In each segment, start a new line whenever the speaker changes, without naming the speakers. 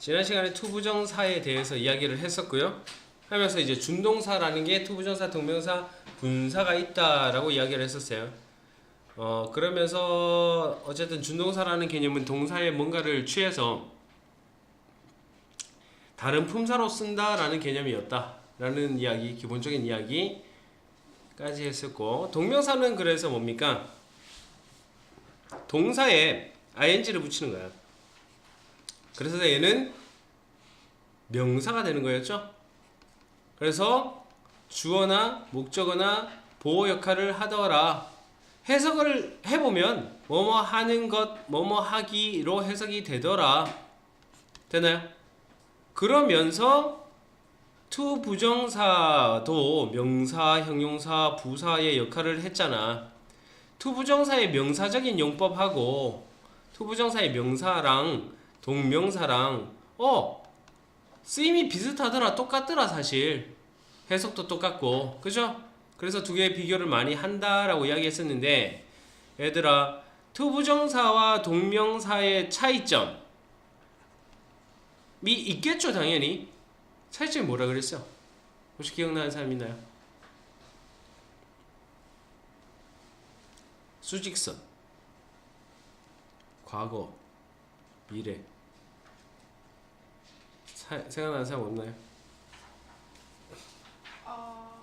지난 시간에 투부정사에 대해서 이야기를 했었고요. 하면서 이제 준동사라는 게 투부정사, 동명사, 분사가 있다라고 이야기를 했었어요. 어 그러면서 어쨌든 준동사라는 개념은 동사의 뭔가를 취해서 다른 품사로 쓴다라는 개념이었다라는 이야기, 기본적인 이야기까지 했었고 동명사는 그래서 뭡니까? 동사에 ing를 붙이는 거야. 그래서 얘는 명사가 되는 거였죠. 그래서 주어나 목적어나 보호 역할을 하더라. 해석을 해보면 뭐뭐 하는 것, 뭐뭐 하기로 해석이 되더라. 되나요? 그러면서 투 부정사도 명사, 형용사, 부사의 역할을 했잖아. 투 부정사의 명사적인 용법하고 투 부정사의 명사랑 동명사랑 어 쓰임이 비슷하더라 똑같더라 사실 해석도 똑같고 그죠? 그래서 두 개의 비교를 많이 한다라고 이야기했었는데 얘들아 투부정사와 동명사의 차이점이 있겠죠 당연히 차이점이 뭐라 그랬어? 혹시 기억나는 사람 있나요? 수직선 과거 미래 사, 생각나는 사람 없나요?
아,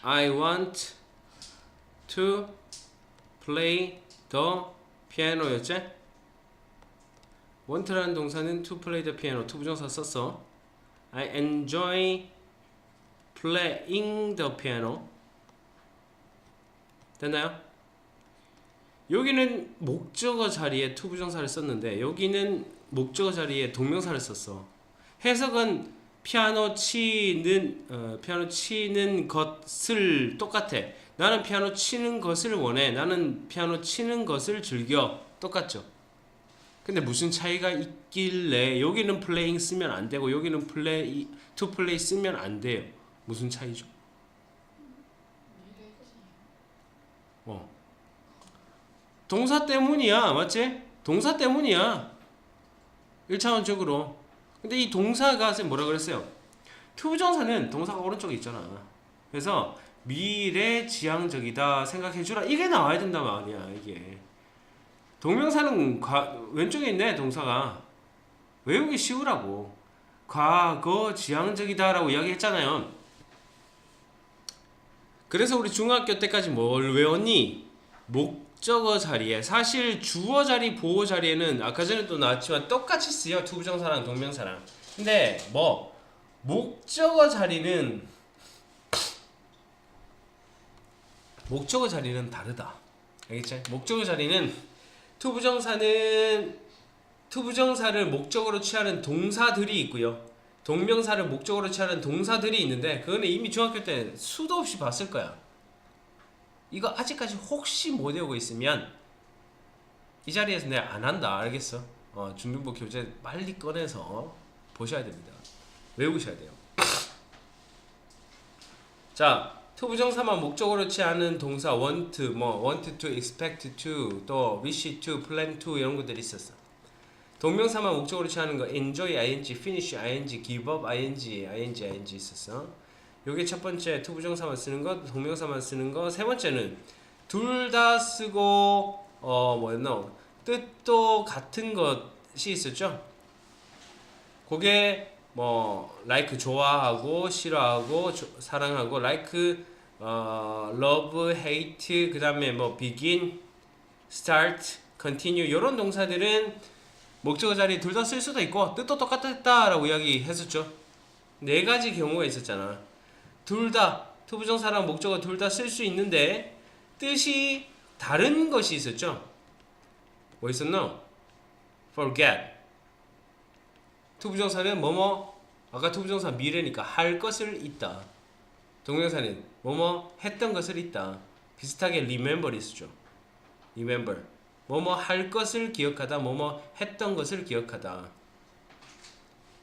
I want to play the piano였지? want라는 동사는 to play the piano to 부정사 썼어. I enjoy playing the piano. 됐나요? 여기는 목적어 자리에 to 부정사를 썼는데 여기는 목적어 자리에 동명사를 썼어. 해석은 피아노 치는 어, 피아노 치는 것을 똑같아. 나는 피아노 치는 것을 원해. 나는 피아노 치는 것을 즐겨. 똑같죠. 근데 무슨 차이가 있길래 여기는 playing 쓰면 안 되고 여기는 play to play 쓰면 안 돼요. 무슨 차이죠? 어. 동사 때문이야. 맞지? 동사 때문이야. 1차원적으로. 근데 이 동사가 쌤 뭐라 그랬어요? 투부정사는 동사가 오른쪽에 있잖아. 그래서 미래 지향적이다 생각해주라. 이게 나와야 된단 말이야. 이게. 동명사는 과, 왼쪽에 있네. 동사가. 외우기 쉬우라고. 과거 지향적이다라고 이야기했잖아요. 그래서 우리 중학교 때까지 뭘 외웠니? 목 적어 자리에 사실 주어 자리, 보호 자리에는 아까 전에 또 나왔지만 똑같이 쓰여 투부정사랑 동명사랑. 근데 뭐 목적어 자리는 목적어 자리는 다르다. 알겠지? 목적어 자리는 투부정사는 투부정사를 목적으로 취하는 동사들이 있고요. 동명사를 목적으로 취하는 동사들이 있는데 그거는 이미 중학교 때 수도 없이 봤을 거야. 이거 아직까지 혹시 못 외우고 있으면 이 자리에서 내가 안 한다 알겠어? 어, 중등부 교재 빨리 꺼내서 보셔야 됩니다. 외우셔야 돼요. 자, 투부정사만 목적으로 취하는 동사 want, 뭐 want to, expect to, 또 wish to, plan to 이런 것들이 있었어. 동명사만 목적으로 취하는 거 enjoy ing, finish ing, give up ing, ing, ing 있었어. 요게 첫 번째 투부정사만 쓰는 거, 동명사만 쓰는 거. 세 번째는 둘 다 쓰고 어 뭐였나 뜻도 같은 것이 있었죠. 그게 뭐 like 좋아하고 싫어하고 조- 사랑하고 like 어 love, hate 그다음에 뭐 begin, start, continue 이런 동사들은 목적어 자리 둘 다 쓸 수도 있고 뜻도 똑같았다라고 이야기했었죠. 네 가지 경우가 있었잖아. 둘 다 투부정사랑 목적어 둘 다 쓸 수 있는데 뜻이 다른 것이 있었죠. 뭐 있었노? forget. 투부정사는 뭐뭐 아까 투부정사 미래니까 할 것을 있다. 동명사는 뭐뭐 했던 것을 있다. 비슷하게 remember 있었죠. remember. 뭐뭐 할 것을 기억하다. 뭐뭐 했던 것을 기억하다.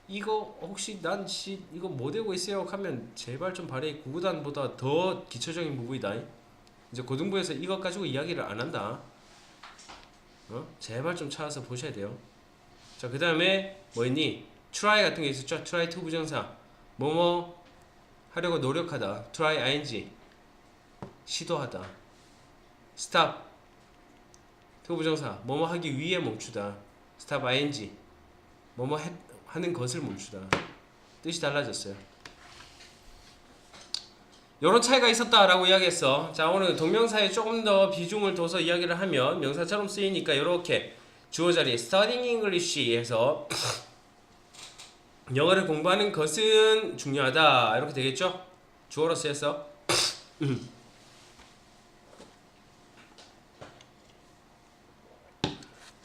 이거 혹시 난 씨 이거 못 외우고 있어요 하면 제발 좀 발에 구구단보다 더 기초적인 부분이다. 이제 고등부에서 이것 가지고 이야기를 안 한다. 어? 제발 좀 찾아서 보셔야 돼요. 자, 그 다음에 뭐 있니? try 같은 게 있었죠? try to 부정사. 뭐뭐 하려고 노력하다. try ing. 시도하다. stop. to 부정사. 뭐뭐 하기 위해 멈추다. stop ing. 뭐뭐 해- 하는 것을 멈추다. 뜻이 달라졌어요. 이런 차이가 있었다라고 이야기했어. 자, 오늘 동명사에 조금 더 비중을 둬서 이야기를 하면 명사처럼 쓰이니까 이렇게 주어 자리 studying English에서 영어를 공부하는 것은 중요하다 이렇게 되겠죠? 주어로 쓰여서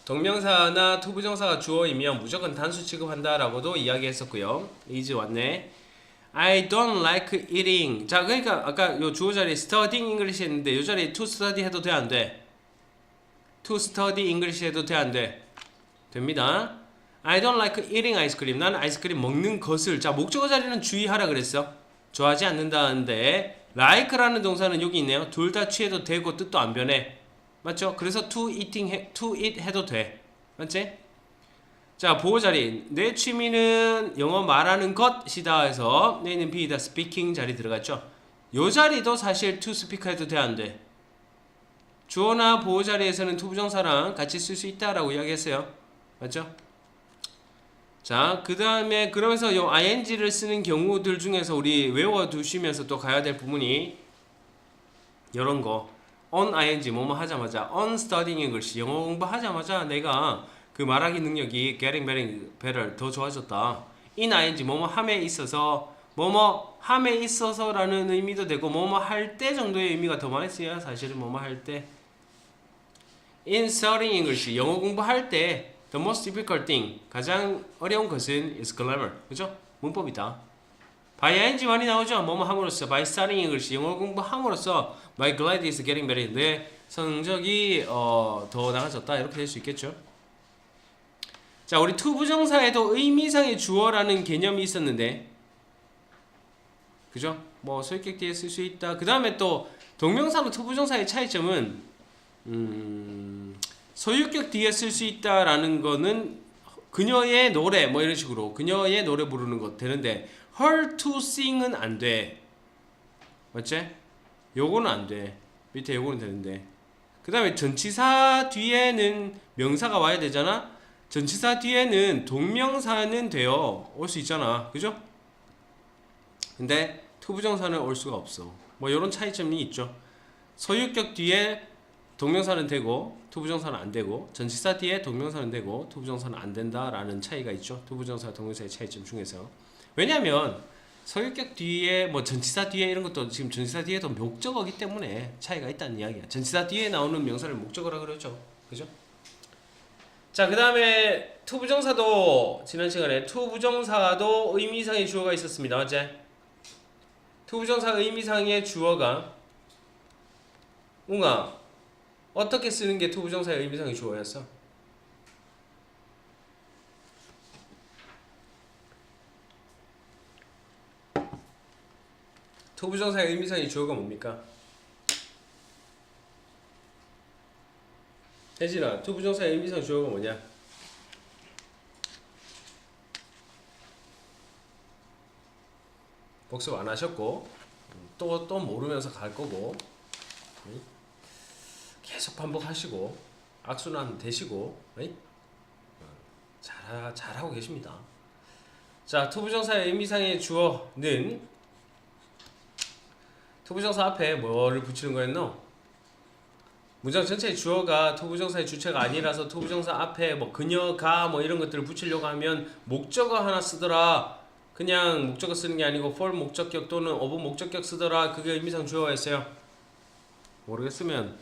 동명사나 투부정사가 주어이면 무조건 단수 취급한다라고도 이야기했었고요. 이제 왔네. I don't like eating. 자, 그러니까 아까 요 주어 자리에 studying English 했는데 요 자리에 to study 해도 돼 안 돼? to study English 해도 돼 안 돼? 됩니다. I don't like eating cream. 나는 아이스크림 먹는 것을 자 목적어 자리는 주의하라 그랬어. 좋아하지 않는다는데 like라는 동사는 여기 있네요. 둘 다 취해도 되고 뜻도 안 변해. 맞죠? 그래서 to eating 해, to eat 해도 돼. 맞지? 자 보호 자리 내 취미는 영어 말하는 것이다 해서 내는 B다 speaking 자리 들어갔죠. 요 자리도 사실 to speak 해도 돼 안 돼? 주어나 보호 자리에서는 to 부정사랑 같이 쓸 수 있다라고 이야기했어요. 맞죠? 자, 그 다음에 그러면서 요 ing를 쓰는 경우들 중에서 우리 외워두시면서 또 가야 될 부분이 이런 거 on ing 뭐뭐 하자마자 on studying English 영어 공부하자마자 내가 그 말하기 능력이 getting better 더 좋아졌다. in ing 뭐뭐 함에 있어서 뭐뭐 함에 있어서라는 의미도 되고 뭐뭐 할 때 정도의 의미가 더 많이 쓰여요. 사실은 뭐뭐 할 때. in studying English 영어 공부할 때 the most difficult thing 가장 어려운 것은 is grammar 그죠? 문법이다. By ing 많이 나오죠. 뭐뭐 함으로써 by studying English 영어 공부함으로써 my grade is getting better 내 성적이 어, 더 나아졌다 이렇게 될 수 있겠죠. 자 우리 to 부정사에도 의미상의 주어라는 개념이 있었는데 그죠? 뭐 소유격 뒤에 쓸 수 있다. 그 다음에 또 동명사로 to 부정사의 차이점은 음, 소유격 뒤에 쓸 수 있다라는 거는 그녀의 노래 뭐 이런 식으로 그녀의 노래 부르는 것 되는데 her to sing은 안 돼. 맞지? 요거는 안 돼. 밑에 요거는 되는데. 그 다음에 전치사 뒤에는 명사가 와야 되잖아? 전치사 뒤에는 동명사는 돼요. 올 수 있잖아. 그죠? 근데 투부정사는 올 수가 없어. 뭐 이런 차이점이 있죠. 소유격 뒤에 동명사는 되고 투부정사는 안 되고 전치사 뒤에 동명사는 되고 투부정사는 안 된다라는 차이가 있죠. 투부정사 동명사의 차이점 중에서 왜냐하면 소유격 뒤에 뭐 전치사 뒤에 이런 것도 지금 전치사 뒤에도 목적어기 때문에 차이가 있다는 이야기야. 전치사 뒤에 나오는 명사를 목적어라 그러죠. 그죠? 자, 그 다음에 투부정사도 지난 시간에 투부정사도 의미상의 주어가 있었습니다. 맞지? 투부정사 의미상의 주어가 웅아 어떻게 쓰는 게 투부정사의 의미상의 주어였어? 투부정사의 의미상의 주어가 뭡니까? 혜진아, 투부정사의 의미상 주어가 뭐냐? 복습 안 하셨고 또또 모르면서 갈 거고 응? 계속 반복하시고 악순환 되시고 응? 잘 잘하고 계십니다. 자, 투부정사의 의미상의 주어는 투부정사 앞에 뭐를 붙이는 거였노? 문장 전체의 주어가 투부정사의 주체가 아니라서 투부정사 앞에 뭐 그녀가 뭐 이런 것들을 붙이려고 하면 목적어 하나 쓰더라. 그냥 목적어 쓰는 게 아니고 for 목적격 또는 of 목적격 쓰더라. 그게 의미상 주어였어요. 모르겠으면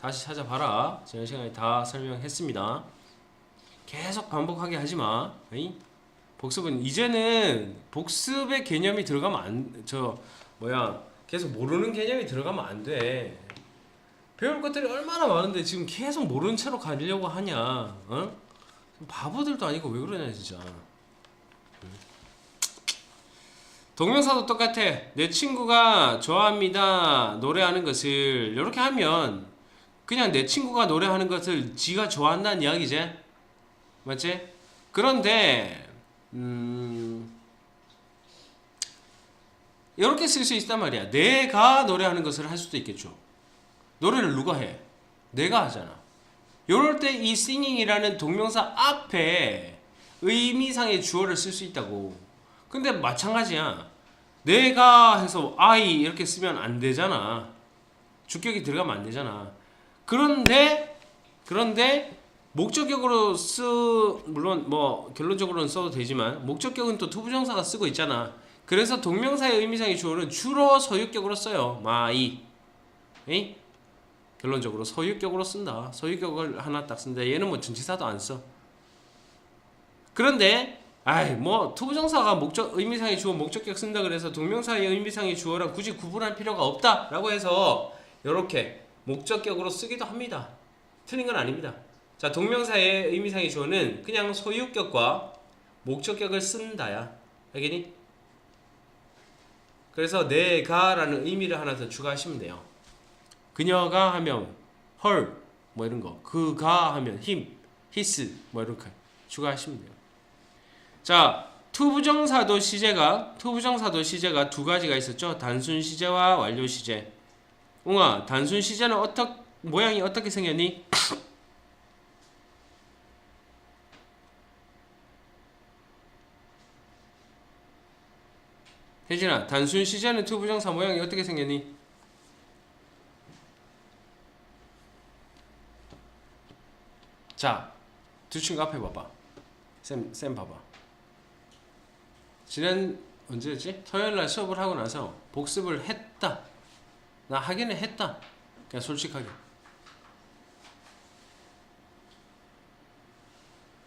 다시 찾아봐라. 지난 시간에 다 설명했습니다. 계속 반복하게 하지 마. 에이? 복습은 이제는 복습의 개념이 들어가면 안 저 뭐야 계속 모르는 개념이 들어가면 안 돼. 배울 것들이 얼마나 많은데 지금 계속 모르는 채로 가려고 하냐? 어? 바보들도 아니고 왜 그러냐 진짜. 동명사도 똑같아. 내 친구가 좋아합니다. 노래하는 것을 이렇게 하면 그냥 내 친구가 노래하는 것을 지가 좋아한다는 이야기지. 맞지? 그런데 음 이렇게 쓸 수 있단 말이야. 내가 노래하는 것을 할 수도 있겠죠. 노래를 누가 해? 내가 하잖아. 요럴 때 이 singing이라는 동명사 앞에 의미상의 주어를 쓸 수 있다고. 근데 마찬가지야. 내가 해서 I 이렇게 쓰면 안 되잖아. 주격이 들어가면 안 되잖아. 그런데 그런데 목적격으로 쓰 물론 뭐 결론적으로는 써도 되지만 목적격은 또 투부정사가 쓰고 있잖아. 그래서 동명사의 의미상의 주어는 주로 소유격으로 써요. 마이. 에이? 결론적으로 소유격으로 쓴다. 소유격을 하나 딱 쓴다. 얘는 뭐 전치사도 안 써. 그런데 아이 뭐 투부정사가 목적 의미상의 주어 목적격 쓴다 그래서 동명사의 의미상의 주어랑 굳이 구분할 필요가 없다라고 해서 이렇게 목적격으로 쓰기도 합니다. 틀린 건 아닙니다. 자 동명사의 의미상의 주어는 그냥 소유격과 목적격을 쓴다야. 알겠니? 그래서 내가라는 의미를 하나 더 추가하시면 돼요. 그녀가 하면 her 뭐 이런 거 그가 하면 him, his 뭐 이렇게 추가하시면 돼요. 자 투부정사도 시제가 투부정사도 시제가 두 가지가 있었죠. 단순 시제와 완료 시제. 웅아 단순 시제는 어떻 모양이 어떻게 생겼니? 혜진아 단순 시제는 투부정사 모양이 어떻게 생겼니? 자, 두 친구 앞에 봐봐. 쌤, 쌤 봐봐. 지난 언제였지? 토요일 날 수업을 하고 나서 복습을 했다. 나 하기는 했다. 그냥 솔직하게.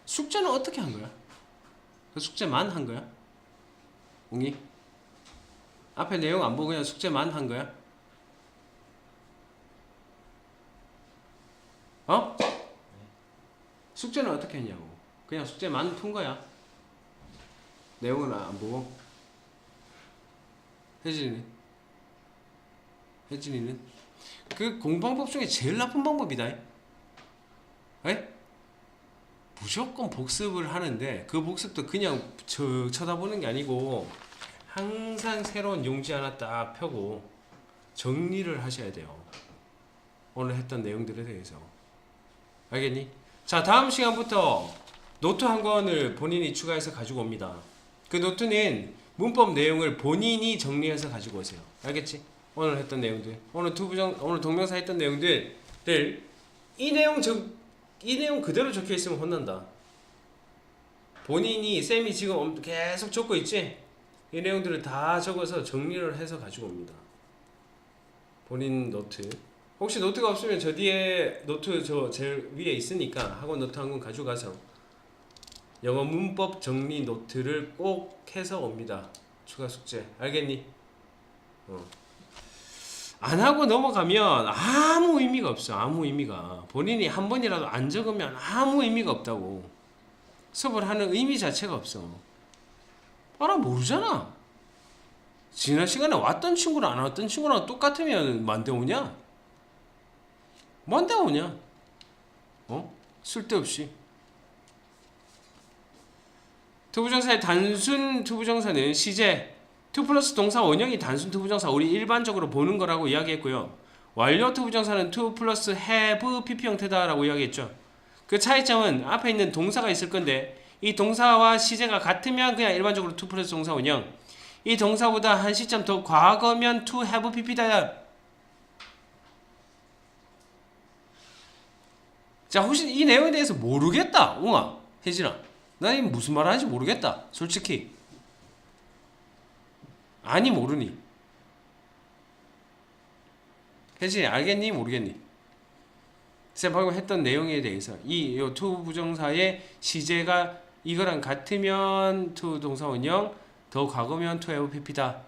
숙제는 어떻게 한 거야? 그 숙제만 한 거야? 웅이? 앞에 내용 안 보고 그냥 숙제만 한 거야? 어? 숙제는 어떻게 했냐고. 그냥 숙제만 푼 거야. 내용은 안 보고. 혜진이는? 혜진이는? 그 공방법 중에 제일 나쁜 방법이다. 에? 무조건 복습을 하는데 그 복습도 그냥 저 쳐다보는 게 아니고 항상 새로운 용지 하나 딱 펴고 정리를 하셔야 돼요. 오늘 했던 내용들에 대해서. 알겠니? 자, 다음 시간부터 노트 한 권을 본인이 추가해서 가지고 옵니다. 그 노트는 문법 내용을 본인이 정리해서 가지고 오세요. 알겠지? 오늘 했던 내용들, 오늘 투부정, 오늘 동명사 했던 내용들을 이 내용 적, 이 내용 그대로 적혀 있으면 혼난다. 본인이 쌤이 지금 엄- 계속 적고 있지? 이 내용들을 다 적어서 정리를 해서 가지고 옵니다. 본인 노트. 혹시 노트가 없으면 저 뒤에 노트 저 제일 위에 있으니까 학원 노트 한 권 가져가서 영어 문법 정리 노트를 꼭 해서 옵니다. 추가 숙제. 알겠니? 어. 안 하고 넘어가면 아무 의미가 없어. 아무 의미가. 본인이 한 번이라도 안 적으면 아무 의미가 없다고. 수업을 하는 의미 자체가 없어. 알아 모르잖아. 지난 시간에 왔던 친구랑 안 왔던 친구랑 똑같으면 만대 오냐? 만대 오냐? 어? 쓸데없이. 투부정사의 단순 투부정사는 시제, 투 플러스 동사 원형이 단순 투부정사 우리 일반적으로 보는 거라고 이야기했고요. 완료 투부정사는 투 플러스 have pp 형태다라고 이야기했죠. 그 차이점은 앞에 있는 동사가 있을 건데 이 동사와 시제가 같으면 그냥 일반적으로 투 플러스 동사 원형. 이 동사보다 한 시점 더 과거면 to have pp다. 자, 혹시 이 내용에 대해서 모르겠다. 웅아, 혜진아. 나 이게 무슨 말 하는지 모르겠다. 솔직히. 아니 모르니. 혜진이 알겠니? 모르겠니? 쌤 방금 했던 내용에 대해서 이요 to 부정사의 시제가 이거랑 같으면 to 동사 원형 더 과거면 to have pp다.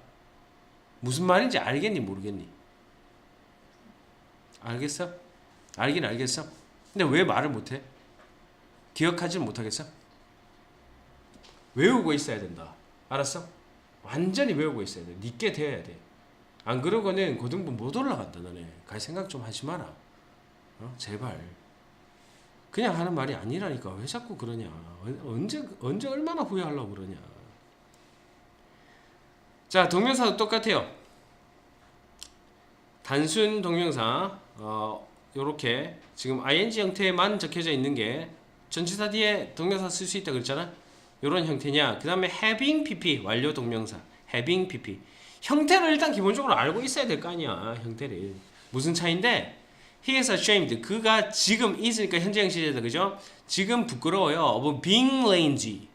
무슨 말인지 알겠니? 모르겠니? 알겠어? 알긴 알겠어? 근데 왜 말을 못해? 기억하지 못하겠어? 외우고 있어야 된다. 알았어? 완전히 외우고 있어야 돼. 니께 돼야 돼. 안 그러고는 고등부 못 올라간다 너네. 갈 생각 좀 하지 마라. 어? 제발. 그냥 하는 말이 아니라니까 왜 자꾸 그러냐? 언- 언제 언제 얼마나 후회하려고 그러냐? 자 동명사도 똑같아요. 단순 동명사 어 요렇게 지금 ing 형태만 적혀져 있는 게 전치사 뒤에 동명사 쓸 수 있다 그랬잖아. 요런 형태냐. 그 다음에 having pp 완료 동명사 having pp 형태를 일단 기본적으로 알고 있어야 될 거 아니야. 형태를 무슨 차인데 he is ashamed 그가 지금 is니까 현재형 시제다 그죠? 지금 부끄러워요. of being lazy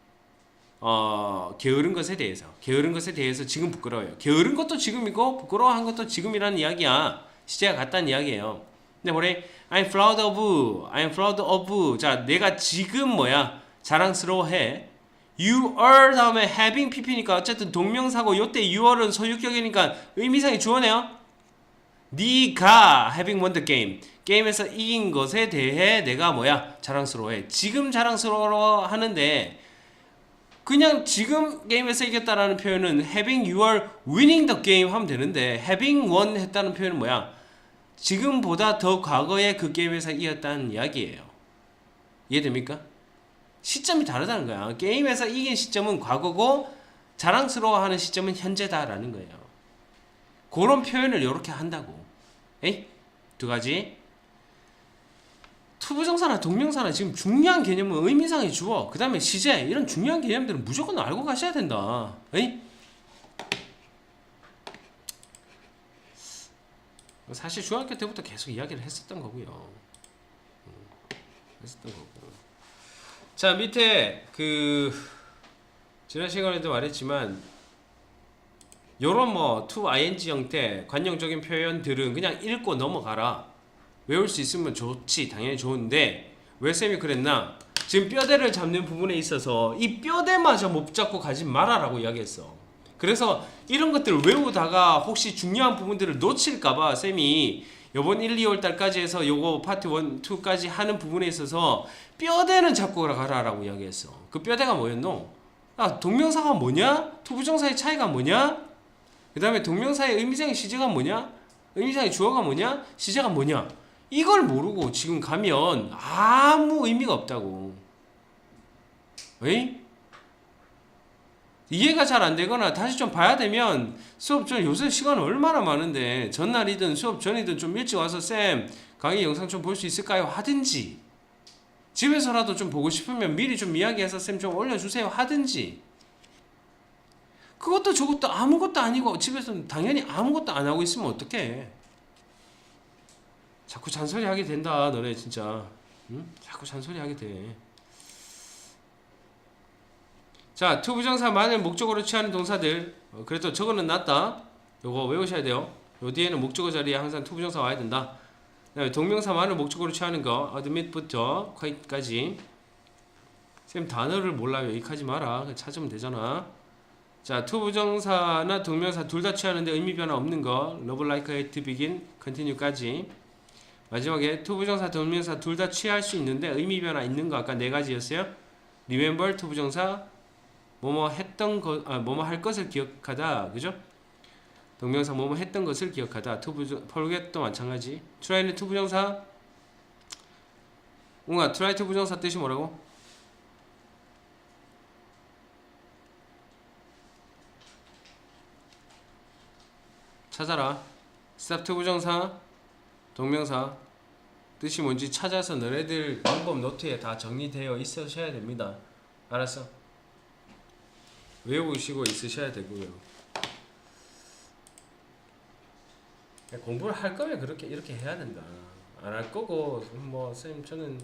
어, 게으른 것에 대해서 게으른 것에 대해서 지금 부끄러워요. 게으른 것도 지금이고 부끄러워한 것도 지금이라는 이야기야. 시제가 같다는 이야기예요. 근데 뭐래? I'm proud of, I'm proud of. 자, 내가 지금 뭐야? 자랑스러워해. You are 다음에 having pp니까 어쨌든 동명사고 요때 you are은 소유격이니까 의미상의 주어네요. 네가 having won the game 게임에서 이긴 것에 대해 내가 뭐야 자랑스러워해. 지금 자랑스러워 하는데 그냥 지금 게임에서 이겼다라는 표현은 having you are winning the game 하면 되는데 having won 했다는 표현은 뭐야? 지금보다 더 과거에 그 게임에서 이겼다는 이야기예요. 이해됩니까? 시점이 다르다는 거야. 게임에서 이긴 시점은 과거고 자랑스러워하는 시점은 현재다라는 거예요. 그런 표현을 이렇게 한다고. 에이? 두 가지. 투부정사나 동명사나 지금 중요한 개념은 의미상의 주어, 그 다음에 시제 이런 중요한 개념들은 무조건 알고 가셔야 된다. 에이? 사실 중학교 때부터 계속 이야기를 했었던 거고요. 음, 했었던 거고. 자 밑에 그 지난 시간에도 말했지만 요런 뭐 to ing 형태 관용적인 표현들은 그냥 읽고 넘어가라. 외울 수 있으면 좋지 당연히 좋은데 왜 쌤이 그랬나? 지금 뼈대를 잡는 부분에 있어서 이 뼈대마저 못 잡고 가지 마라라고 이야기했어. 그래서 이런 것들을 외우다가 혹시 중요한 부분들을 놓칠까봐 쌤이 요번 1, 2월 달까지 해서 요거 파트 1, 2까지 하는 부분에 있어서 뼈대는 잡고 가라 라고 이야기했어. 그 뼈대가 뭐였노? 아, 동명사가 뭐냐? 투부정사의 차이가 뭐냐? 그 다음에 동명사의 의미상의 시제가 뭐냐? 의미상의 주어가 뭐냐? 시제가 뭐냐? 이걸 모르고 지금 가면 아무 의미가 없다고. 에이? 이해가 잘 안 되거나 다시 좀 봐야 되면 수업 전 요새 시간 얼마나 많은데 전날이든 수업 전이든 좀 일찍 와서 쌤 강의 영상 좀 볼 수 있을까요? 하든지 집에서라도 좀 보고 싶으면 미리 좀 이야기해서 쌤 좀 올려주세요 하든지 그것도 저것도 아무것도 아니고 집에서는 당연히 아무것도 안 하고 있으면 어떡해 자꾸 잔소리 하게 된다 너네 진짜 응? 자꾸 잔소리 하게 돼 자, 투부정사 만을 목적으로 취하는 동사들. 어, 그래도 저거는 낫다. 요거 외우셔야 돼요. 요 뒤에는 목적어 자리에 항상 투부정사 와야 된다. 그다음에 동명사 만을 목적으로 취하는 거. admit부터 quite까지. 쌤 단어를 몰라요. 이익하지 마라. 찾으면 되잖아. 자, 투부정사나 동명사 둘 다 취하는데 의미 변화 없는 거. love like hate begin continue까지. 마지막에 투부정사 동명사 둘 다 취할 수 있는데 의미 변화 있는 거 아까 네 가지였어요. remember 투부정사 뭐뭐 했던 것, 아, 뭐뭐 할 것을 기억하다, 그죠? 동명사 뭐뭐 했던 것을 기억하다. 투부정, forget도 마찬가지. try는 투부정사. 웅아, try 투부정사 뜻이 뭐라고? 찾아라. stop 투부정사, 동명사. 뜻이 뭔지 찾아서 너네들 방법 노트에 다 정리되어 있으셔야 됩니다. 알았어? 외우시고 있으셔야 되고요. 공부를 할 거면 그렇게 이렇게 해야 된다. 안 할 거고 뭐쌤 저는